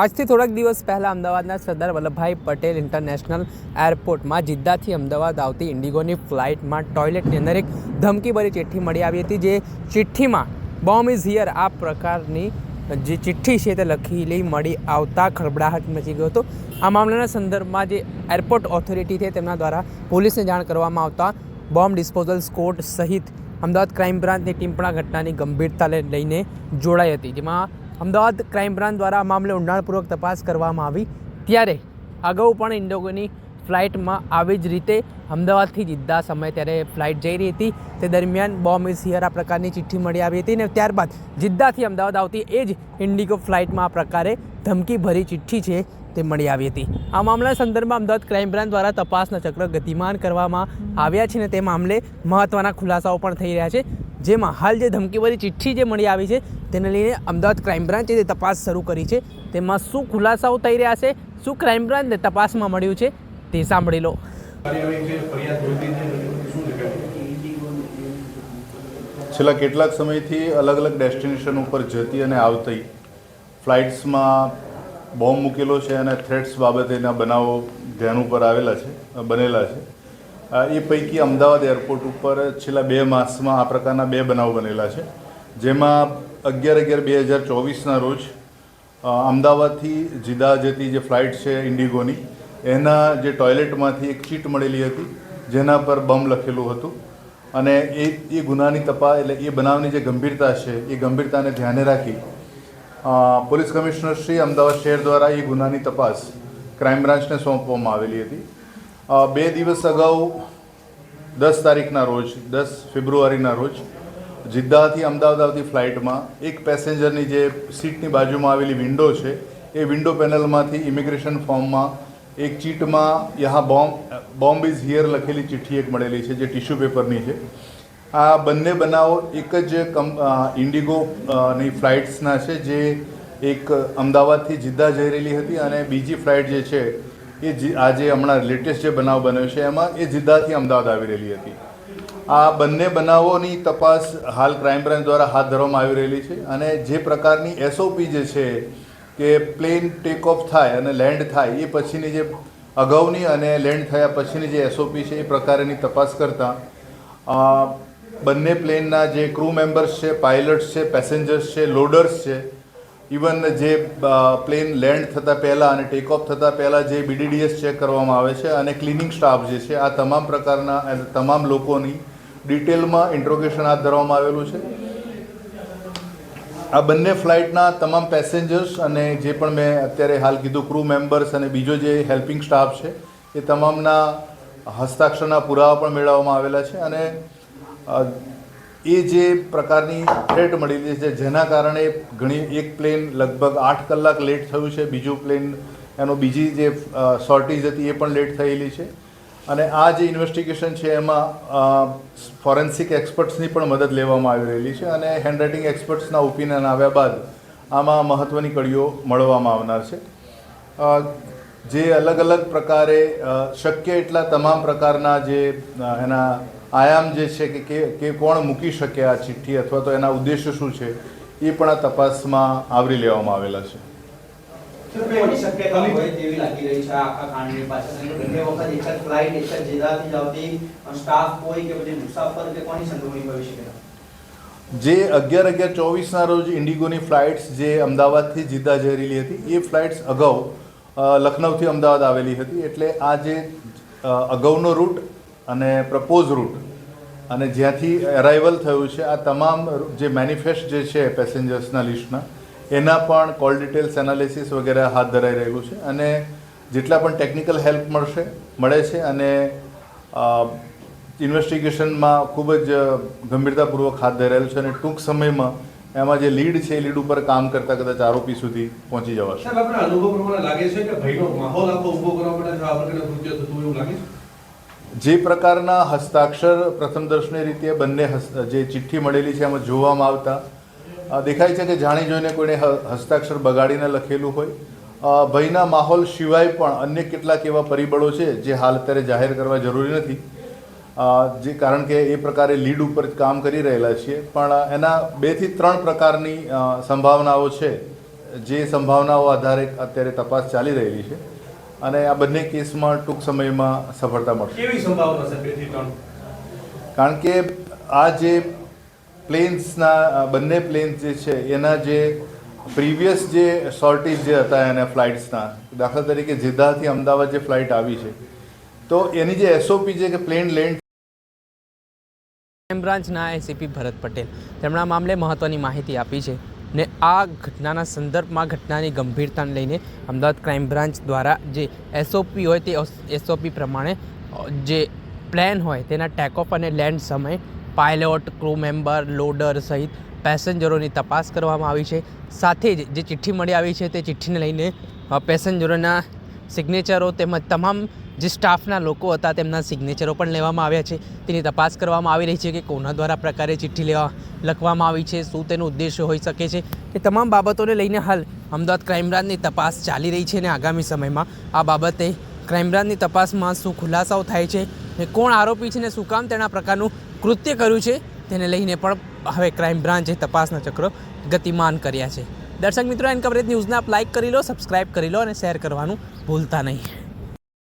આજથી થોડાક દિવસ પહેલાં અમદાવાદના સરદાર વલ્લભભાઈ પટેલ ઇન્ટરનેશનલ એરપોર્ટમાં જિદ્દાથી અમદાવાદ આવતી ઇન્ડિગોની ફ્લાઇટમાં ટોયલેટની અંદર એક ધમકીભરી ચિઠ્ઠી મળી આવી હતી, જે ચિઠ્ઠીમાં બોમ્બ ઇઝ હિયર આ પ્રકારની જે ચિઠ્ઠી છે તે લખેલી મળી આવતા ખળબડાહટ મચી ગયો હતો. આ મામલાના સંદર્ભમાં જે એરપોર્ટ ઓથોરિટી છે તેમના દ્વારા પોલીસને જાણ કરવામાં આવતા બોમ્બ ડિસ્પોઝલ સ્કોડ સહિત અમદાવાદ ક્રાઇમ બ્રાન્ચની ટીમ પણ આ ઘટનાની ગંભીરતાને લઈને જોડાઈ હતી, જેમાં અમદાવાદ ક્રાઇમ બ્રાન્ચ દ્વારા આ મામલે ઊંડાણપૂર્વક તપાસ કરવામાં આવી. ત્યારે અગાઉ પણ ઇન્ડિગોની ફ્લાઇટમાં આવી જ રીતે અમદાવાદથી જિદ્દા સમયે ત્યારે ફ્લાઇટ જઈ રહી હતી. તે દરમિયાન બોમ્બ ઇઝ આ પ્રકારની ચિઠ્ઠી મળી આવી હતી અને ત્યારબાદ જિદ્દાથી અમદાવાદ આવતી એ જ ઇન્ડિગો ફ્લાઇટમાં આ પ્રકારે ધમકીભરી ચિઠ્ઠી છે તે મળી આવી હતી. આ મામલા સંદર્ભમાં અમદાવાદ ક્રાઇમ બ્રાન્ચ દ્વારા તપાસના ચક્ર ગતિમાન કરવામાં આવ્યા છે અને તે મામલે મહત્ત્વના ખુલાસાઓ પણ થઈ રહ્યા છે. જેમાં હાલ જે ધમકીભરી ચિઠ્ઠી જે મળી આવી છે, તેને લઈને અમદાવાદ ક્રાઇમ બ્રાન્ચે જે તપાસ શરૂ કરી છે, તેમાં શું ખુલાસાઓ થઈ રહ્યા છે, શું ક્રાઇમ બ્રાન્ચને તપાસમાં મળ્યું છે, તે સાંભળી લો. છેલ્લા કેટલાક સમયથી અલગ અલગ ડેસ્ટિનેશન ઉપર જતી અને આવતી ફ્લાઇટ્સમાં બોમ્બ મૂકેલો છે અને થ્રેટ્સ બાબતેના બનાવો ધ્યાન ઉપર આવેલા છે, બનેલા છે. એ પૈકી અમદાવાદ એરપોર્ટ ઉપર છેલ્લા બે માસમાં આ પ્રકારના બે બનાવ બનેલા છે. જેમાં અગિયાર અગિયાર બે હજાર ચોવીસના રોજ અમદાવાદથી જીદા જતી જે ફ્લાઇટ છે ઇન્ડિગોની, એના જે ટોયલેટમાંથી એક ચીટ મળેલી હતી, જેના પર બમ લખેલું હતું. અને એ એ ગુનાની તપાસ એટલે એ બનાવની જે ગંભીરતા છે, એ ગંભીરતાને ધ્યાને રાખી પોલીસ કમિશનર શ્રી અમદાવાદ શહેર દ્વારા એ ગુનાની તપાસ ક્રાઇમ બ્રાન્ચને સોંપવામાં આવેલી હતી. બે દિવસ અગાઉ, દસ તારીખના રોજ, દસ ફેબ્રુઆરીના રોજ, જિદ્દાથી અમદાવાદ આવતી ફ્લાઇટમાં એક પેસેન્જરની જે સીટની બાજુમાં આવેલી વિન્ડો છે, એ વિન્ડો પેનલમાંથી ઇમિગ્રેશન ફોર્મમાં એક ચીટમાં યહાં બોમ્બ બોમ્બ ઇઝ હિયર લખેલી ચિઠ્ઠી એક મળેલી છે, જે ટિશ્યુ પેપરની છે. આ બંને બનાવો એક જ કમ ઇન્ડિગો ની ફ્લાઇટ્સના છે, જે એક અમદાવાદથી જિદ્દા જઈ રહેલી હતી અને બીજી ફ્લાઇટ જે છે એ આજે હમણાં લેટેસ્ટ જે બનાવ બન્યો છે, એમાં એ જિદ્દાથી અમદાવાદ આવી રહેલી હતી. આ બંને બનાવોની તપાસ હાલ ક્રાઇમ બ્રાન્ચ દ્વારા હાથ ધરવામાં આવી રહેલી છે અને જે પ્રકારની એસઓપી જે છે કે પ્લેન ટેક ઓફ થાય અને લેન્ડ થાય, એ પછીની જે અગાઉની અને લેન્ડ થયા પછીની જે એસઓપી છે, એ પ્રકારેની તપાસ કરતાં બંને પ્લેનના જે ક્રૂ મેમ્બર્સ છે પાયલટ્સ છે પેસેન્જર્સ છે લોડર્સ છે ઇવન જે પ્લેન લેન્ડ થતાં પહેલાં અને ટેક ઓફ થતાં પહેલાં જે બીડીડીએસ ચેક કરવામાં આવે છે અને ક્લિનિંગ સ્ટાફ જે છે, આ તમામ પ્રકારના તમામ લોકોની ડિટેલમાં ઇન્ટ્રોગેશન હાથ ધરવામાં આવેલું છે. આ બંને ફ્લાઇટના તમામ પેસેન્જર્સ અને જે પણ મેં અત્યારે હાલ કીધું ક્રૂ મેમ્બર્સ અને બીજો જે હેલ્પિંગ સ્ટાફ છે, એ તમામના હસ્તાક્ષરના પુરાવા પણ મેળવવામાં આવેલા છે અને એ જે પ્રકારની થ્રેટ મળેલી છે, જેના કારણે ઘણી, એક પ્લેન લગભગ આઠ કલાક લેટ થયું છે, બીજું પ્લેન એનો બીજી જે શોર્ટેજ હતી એ પણ લેટ થયેલી છે. અને આ જે ઇન્વેસ્ટિગેશન છે એમાં ફોરેન્સિક એક્સપર્ટ્સની પણ મદદ લેવામાં આવી રહેલી છે અને હેન્ડરાઇટિંગ એક્સપર્ટ્સના ઓપિનિયન આવ્યા બાદ આમાં મહત્ત્વની કડીઓ મળવામાં આવનાર છે. જે અલગ અલગ પ્રકારે શક્ય એટલા તમામ પ્રકારના જે એના આયામ જે છે કે કે કોણ મૂકી શકે આ ચિઠ્ઠી અથવા તો એના ઉદ્દેશ્ય શું છે એ પણ આ તપાસમાં આવરી લેવામાં આવેલા છે. જ અગિયાર અગિયાર ચોવીસના રોજ ઇન્ડિગોની ફ્લાઇટ્સ જે અમદાવાદથી જીદ્દા જઈ રહેલી હતી એ ફ્લાઇટ્સ અગાઉ લખનૌથી અમદાવાદ આવેલી હતી. એટલે આ જે અગાઉનો રૂટ અને પ્રપોઝ રૂટ અને જ્યાંથી અરાઇવલ થયું છે, આ તમામ જે મેનિફેસ્ટ જે છે પેસેન્જર્સના લિસ્ટના એના પણ કોલ ડિટેલ્સ એનાલિસિસ વગેરે હાથ ધરાઈ રહ્યું છે. અને જેટલા પણ ટેકનિકલ હેલ્પ મળશે, મળે છે અને ઇન્વેસ્ટિગેશનમાં ખૂબ જ ગંભીરતાપૂર્વક હાથ ધરાયેલું છે અને ટૂંક સમયમાં એમાં જે લીડ છે લીડ ઉપર કામ કરતા કદાચ આરોપી સુધી પહોંચી જવાશે. લાગે છે કે ભયનો માહોલ આખો ઊભો કરવા માટે આ પ્રકારના કૃત્ય થતું એવું લાગે છે? જે પ્રકારના હસ્તાક્ષર પ્રથમ દર્શની રીતે બંને જે ચિઠ્ઠી મળેલી છે એમાં જોવામાં આવતા દેખાય છે કે જાણી જોઈને કોઈને હસ્તાક્ષર બગાડીને લખેલું હોય. ભયના માહોલ સિવાય પણ અન્ય કેટલાક એવા પરિબળો છે જે હાલ અત્યારે જાહેર કરવા જરૂરી નથી. જે કારણ કે એ પ્રકારે લીડ ઉપર કામ કરી રહેલા છીએ. પણ એના બેથી ત્રણ પ્રકારની સંભાવનાઓ છે. જે સંભાવનાઓ આધારે અત્યારે તપાસ ચાલી રહેલી છે. અને આ બંને કેસમાં ટૂંક સમયમાં સફળતા મળશે. કેવી સંભાવના છે બેથી ત્રણ? કારણ કે આ જે પ્લેન્સના બંને પ્લેન્સ જે છે એના જે પ્રીવિયસ જે શોર્ટેજ જે હતા એના ફ્લાઇટ્સના દાખલા તરીકે જિદ્દાથી અમદાવાદ જે ફ્લાઇટ આવી છે તો એની જે એસઓપી છે કે પ્લેન લેન્ડ ક્રાઇમ બ્રાન્ચના એસીપી ભરત પટેલ તેમણે આ મામલે મહત્ત્વની માહિતી આપી છે. ને આ ઘટનાના સંદર્ભમાં ઘટનાની ગંભીરતાને લઈને અમદાવાદ ક્રાઇમ બ્રાન્ચ દ્વારા જે એસઓપી હોય તે એસઓપી પ્રમાણે જે પ્લેન હોય તેના ટેકઓફ અને લેન્ડ સમયે પાયલોટ, ક્રૂ મેમ્બર, લોડર સહિત પેસેન્જરોની તપાસ કરવામાં આવી છે. સાથે જ જે ચિઠ્ઠી મળી આવી છે તે ચિઠ્ઠીને લઈને પેસેન્જરોના સિગ્નેચરો તેમજ તમામ જે સ્ટાફના લોકો હતા તેમના સિગ્નેચરો પણ લેવામાં આવ્યા છે. તેની તપાસ કરવામાં આવી રહી છે કે કોના દ્વારા પ્રકારે ચિઠ્ઠી લેવા લખવામાં આવી છે, શું તેનો ઉદ્દેશ્ય હોઈ શકે છે? એ તમામ બાબતોને લઈને હાલ અમદાવાદ ક્રાઇમ બ્રાન્ચની તપાસ ચાલી રહી છે અને આગામી સમયમાં આ બાબતે ક્રાઇમ બ્રાન્ચની તપાસમાં શું ખુલાસાઓ થાય છે ને કોણ આરોપી છે ને શું કામ તેના પ્રકારનું કૃત્ય કર્યું છે તેને લઈને પણ હવે ક્રાઇમ બ્રાન્ચે તપાસના ચક્રો ગતિમાન કર્યા છે. દર્શક મિત્રો, એન કવરેજ ન્યૂઝને આપ લાઇક કરી લો, સબસ્ક્રાઇબ કરી લો અને શેર કરવાનું ભૂલતા નહીં.